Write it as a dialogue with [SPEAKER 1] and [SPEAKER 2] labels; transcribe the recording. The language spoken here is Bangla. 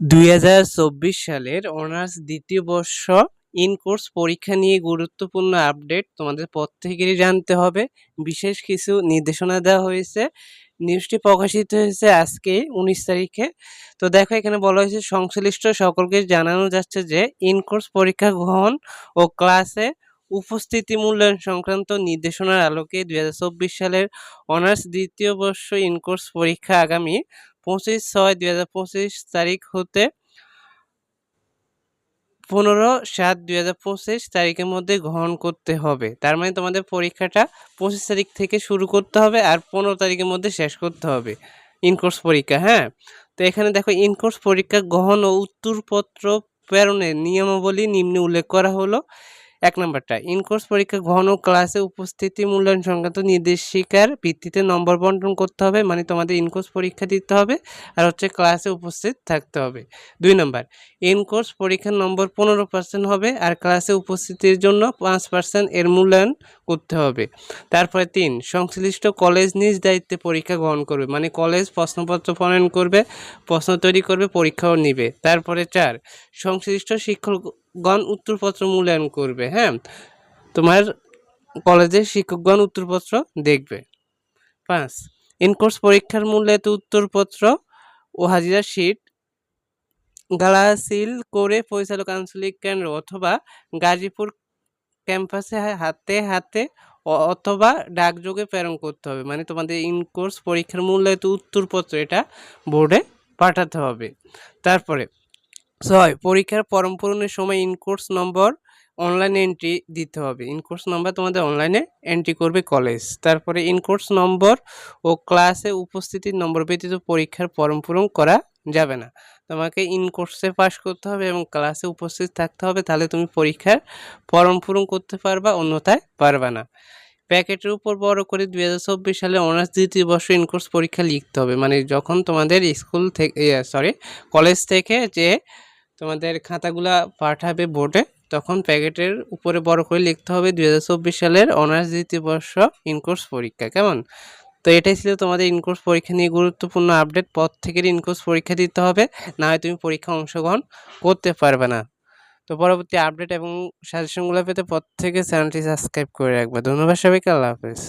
[SPEAKER 1] দুই হাজার চব্বিশ সালের অনার্স দ্বিতীয় বর্ষ ইন কোর্স পরীক্ষা নিয়ে গুরুত্বপূর্ণ আপডেট তোমাদের প্রত্যেকেরই জানতে হবে। বিশেষ কিছু নির্দেশনা দেওয়া হয়েছে। নিউজটি প্রকাশিত হয়েছে আজকে উনিশ তারিখে। তো দেখো, এখানে বলা হয়েছে, সংশ্লিষ্ট সকলকে জানানো যাচ্ছে যে ইন কোর্স পরীক্ষা গ্রহণ ও ক্লাসে উপস্থিতি মূল্যায়ন সংক্রান্ত নির্দেশনার আলোকে দুই হাজার চব্বিশ সালের অনার্স দ্বিতীয় বর্ষ ইন কোর্স পরীক্ষা আগামী পঁচিশ, ছয়, দুই হাজার পঁচিশ তারিখ হতে পনেরো, সাত, দুই হাজার পঁচিশ তারিখের মধ্যে গ্রহণ করতে হবে। তার মানে তোমাদের পরীক্ষাটা পঁচিশ তারিখ থেকে শুরু করতে হবে আর পনেরো তারিখের মধ্যে শেষ করতে হবে। ইনকোর্স পরীক্ষা হ্যাঁ? তো এখানে দেখো ইনকোর্স পরীক্ষা গ্রহণ ও উত্তরপত্র প্রেরণের নিয়মাবলী নিম্নে উল্লেখ করা হলো। এক নম্বরটা ইনকোর্স পরীক্ষা ঘন ক্লাসে উপস্থিতি মূল্যায়ন সংক্রান্ত নির্দেশিকার ভিত্তিতে নম্বর বন্টন করতে হবে মানে তোমাদের ইনকোর্স পরীক্ষা দিতে হবে আর হচ্ছে ক্লাসে উপস্থিত থাকতে হবে। দুই নম্বর ইনকোর্স পরীক্ষার নম্বর পনেরো পার্সেন্ট হবে আর ক্লাসে উপস্থিতির জন্য পাঁচ পার্সেন্ট এর মূল্যায়ন করতে হবে। তারপরে তিন, সংশ্লিষ্ট কলেজ নিজ দায়িত্বে পরীক্ষা গ্রহণ করবে মানে কলেজ প্রশ্নপত্র প্রণয়ন করবে, প্রশ্ন তৈরি করবে, পরীক্ষাও নিবে। তারপরে চার, সংশ্লিষ্ট শিক্ষকগণ উত্তরপত্র মূল্যায়ন করবে হ্যাঁ? তোমার কলেজের শিক্ষকগণ উত্তরপত্র দেখবে। পাঁচ ইনকোর্স পরীক্ষার মূল্যায়িত উত্তরপত্র ও হাজিরা শিট গালা সিল করে পরিচালক আঞ্চলিক কেন্দ্র অথবা গাজীপুর ক্যাম্পাসে হাতে হাতে অথবা ডাকযোগে প্রেরণ করতে হবে। মানে তোমাদের ইনকোর্স পরীক্ষার মূল্যায়িত উত্তরপত্র এটা বোর্ডে পাঠাতে হবে। তারপরে ছয়, পরীক্ষার ফর্ম পূরণের সময় ইনকোর্স নম্বর অনলাইনে এন্ট্রি দিতে হবে। ইনকোর্স নম্বর তোমাদের অনলাইনে এন্ট্রি করবে কলেজ তারপরে ইনকোর্স নম্বর ও ক্লাসে উপস্থিতির নম্বর ব্যতীত পরীক্ষার ফর্ম পূরণ করা যাবে না। তোমাকে ইনকোর্সে পাস করতে হবে এবং ক্লাসে উপস্থিত থাকতে হবে, তাহলে তুমি পরীক্ষার ফর্ম পূরণ করতে পারবা, অন্যথায় পারবা না। প্যাকেটের উপর বড় করে দুই হাজার চব্বিশ সালে অনার্স দ্বিতীয় বর্ষ ইনকোর্স পরীক্ষা লিখতে হবে। মানে যখন তোমাদের স্কুল থেকে সরি কলেজ থেকে যে তোমাদের খাতাগুলা পাঠাবে বোর্ডে, তখন প্যাকেটের উপরে বড় করে লিখতে হবে দুই হাজার চব্বিশ সালের অনার্স দ্বিতীয় বর্ষ ইনকোর্স পরীক্ষা, কেমন? তো এটাই ছিল তোমাদের ইনকোর্স পরীক্ষা নিয়ে গুরুত্বপূর্ণ আপডেট পথ থেকে ইনকোর্স পরীক্ষা দিতে হবে, না হয় তুমি পরীক্ষা অংশগ্রহণ করতে পারবে না। তো পরবর্তী আপডেট এবং সাজেশনগুলো পেতে পথ থেকে চ্যানেলটি সাবস্ক্রাইব করে রাখবে। ধন্যবাদ সবাইকে, আল্লাহ হাফেজ।